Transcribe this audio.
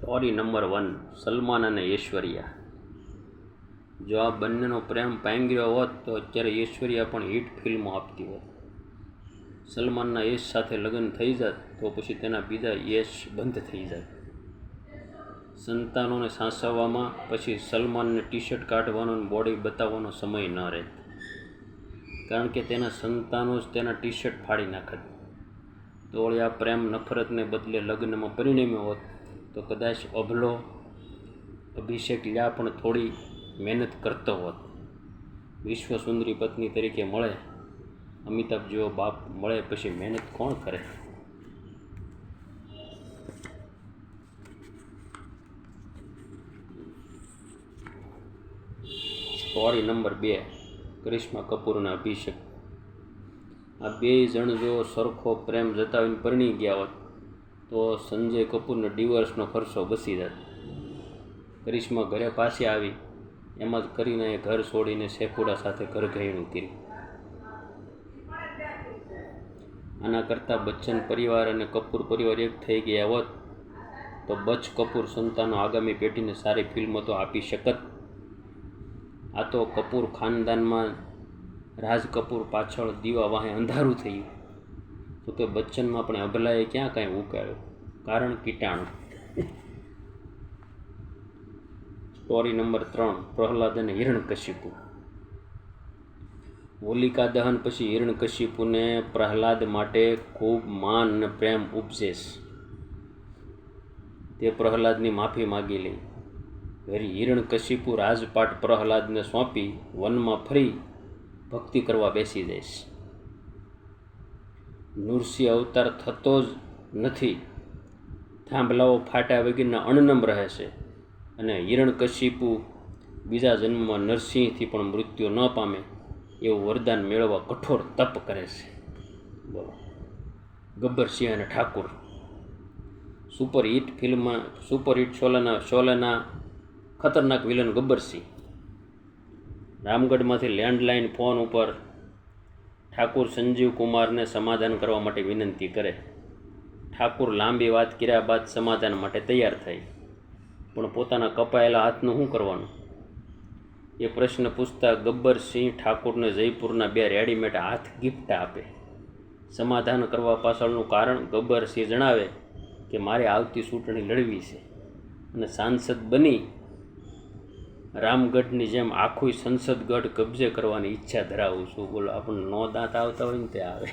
Story number one Salman અને ઐશ્વર્યા. જો આ બંનેનો પ્રેમ પાંગ્યો હોત, તો અત્યારે ઐશ્વર્યા પણ હિટ ફિલ્મો આપતી હોત. સલમાનના યશ સાથે લગ્ન થઈ જાત, તો પછી તેના બીજા યશ બંધ થઈ જાત. સંતાનોને સાસવવામાં, પછી સલમાનને ટી શર્ટ કાઢવાનો અને બોડી બતાવવાનો સમય ન રહે કારણ કે તેના સંતાનો જ તેના ટી શર્ટ ફાડી નાખત. તો આ પ્રેમ નફરતને બદલે લગ્નમાં પરિણમ્યો હોત. તો કદાચ અભલો અભિષેક લ્યા પણ થોડી મહેનત કરતો હોત. વિશ્વ સુંદરી પત્ની તરીકે મળે, અમિતાભ જેવો બાપ મળે પછી મહેનત કોણ કરે? સ્ટોરી નંબર બે, કરિશ્મા કપૂરના અભિષેક. આ બે જણ જો સરખો પ્રેમ જતાવીને પરણી ગયા હોત તો સંજય કપૂરનો ડિવોર્સનો ખર્ચો બસી જાય. કરિશ્મા ઘરે પાછી આવી. એમ જ કરીને એ ઘર છોડીને સેફુડા સાથે ઘર ગયણું કર્યું. આના કરતાં બચ્ચન પરિવાર અને કપૂર પરિવાર એક થઈ ગયા હોત, તો બચ કપૂર સંતાનો આગામી પેઢીને સારી ફિલ્મો તો આપી શકત. આ તો કપૂર ખાનદાનમાં રાજ કપૂર પાછળ દીવા વાહે અંધારું થયું. તો કે બચ્ચનમાં પણ અભલાએ ક્યાં કાંઈ ઉકાળ્યો? કારણ કીટાણુ. સ્ટોરી નંબર ત્રણ, પ્રહલાદ અને હિરણકશિપુ હોલિકા દહન પછી હિરણકશિપુને પ્રહલાદ માટે ખૂબ માન અને પ્રેમ ઉપજેશ તે પ્રહલાદની માફી માગી લઈ વરી હિરણકશિપુ રાજપાટ પ્રહલાદને સોંપી વનમાં ફરી ભક્તિ કરવા બેસી જઈશ. નૃસિંહ અવતાર થતો જ નથી. થાંભલાઓ ફાટ્યા વગરના અણનમ રહે છે અને હિરણકશિપુ બીજા જન્મમાં નરસિંહથી પણ મૃત્યુ ન પામે એવું વરદાન મેળવવા કઠોર તપ કરે છે. બોલો. ગબ્બરસિંહ અને ઠાકુર. સુપર હિટ ફિલ્મમાં, સુપર હિટ શોલાના, શોલેના ખતરનાક વિલન ગબ્બરસિંહ રામગઢમાંથી લેન્ડલાઇન ફોન ઉપર ઠાકુર સંજીવ કુમારને સમાધાન કરવા માટે વિનંતી કરે. ઠાકુર લાંબી વાત કર્યા બાદ સમાધાન માટે તૈયાર થઈ. પણ પોતાના કપાયેલા હાથનું શું કરવાનું? એ પ્રશ્ન પૂછતા ગબ્બરસિંહ ઠાકુરને જયપુરના બે રેડીમેડ હાથ ગિફ્ટ આપે. સમાધાન કરવા પાછળનું કારણ ગબ્બરસિંહ જણાવે કે મારે આવતી ચૂંટણી લડવી છે. અને સાંસદ બની રામગઢની જેમ આખું સંસદગઢ કબજે કરવાની ઈચ્છા ધરાવું છું. બોલો આપણને નો દાંત આવતા હોય ને તે આવે.